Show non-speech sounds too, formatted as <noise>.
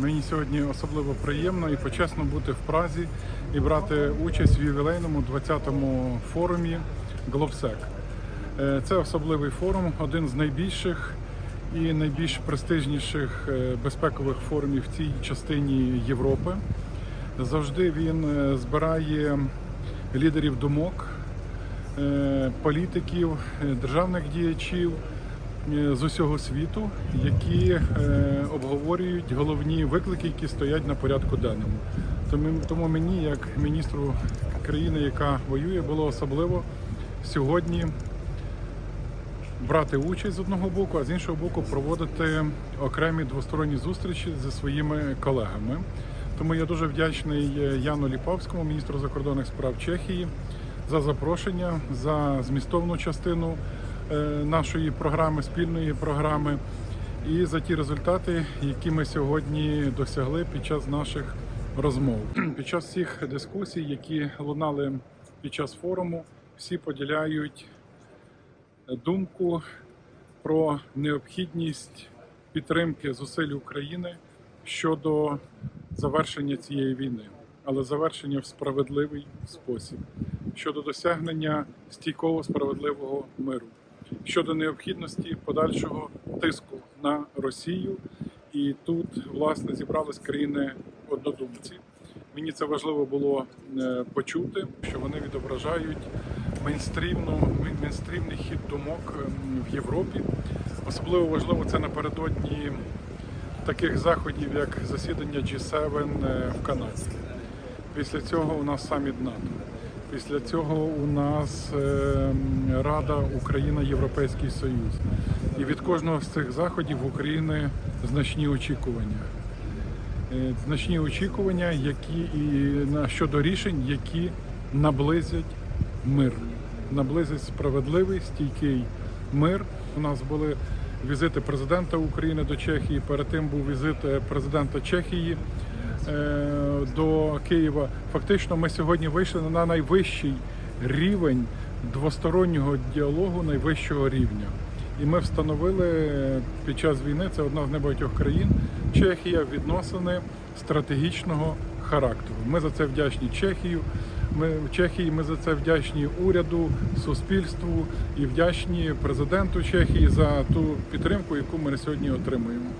Мені сьогодні особливо приємно і почесно бути в Празі і брати участь в ювілейному 20-му форумі GlobeSec. Е, Це особливий форум, один з найбільших і найбільш престижніших е, безпекових форумів в цій частині Європи. Завжди він е, збирає лідерів думок, політиків, державних діячів з усього світу, які е, обговорюють головні виклики, які стоять на порядку денному. Тому, мені, як міністру країни, яка воює, було особливо сьогодні брати участь з одного боку, а з іншого боку проводити окремі двосторонні зустрічі зі своїми колегами. Тому я дуже вдячний е, Яну Ліпавському, міністру закордонних справ Чехії, за запрошення, за змістовну частину е, нашої програми, спільної програми, і за ті результати, які ми сьогодні досягли під час наших розмов. <clears throat> Під час всіх дискусій, які лунали під час форуму, всі поділяють думку про необхідність підтримки зусиль України щодо завершення цієї війни, але завершення в справедливий спосіб, щодо досягнення стійкого справедливого миру, щодо необхідності подальшого тиску на Росію. І тут власне зібрались країни однодумці. Мені це важливо було е, почути, що вони відображають мейнстрімну мейнстрімний хід думок ем, в Європі. Особливо важливо це напередодні таких заходів, як засідання G7 е, в Канаді. Після цього у нас саміт НАТО. Після цього у нас ем, Рада Україна Європейський Союз. І від кожного з цих заходів України значні очікування. Е, Значні очікування, які і щодо рішень, які наблизять мир, наблизять справедливий стійкий мир. У нас були візити президента України до Чехії. Перед тим був візит е, президента Чехії до Києва. Фактично, ми сьогодні вийшли на найвищий рівень двостороннього діалогу найвищого рівня. І ми встановили е, під час війни, це одна з небагатьох країн, Чехія відносини стратегічного характеру. Ми за це вдячні Чехію. Ми в Чехії ми за це вдячні уряду, суспільству і вдячні президенту Чехії за ту підтримку, яку ми сьогодні отримуємо.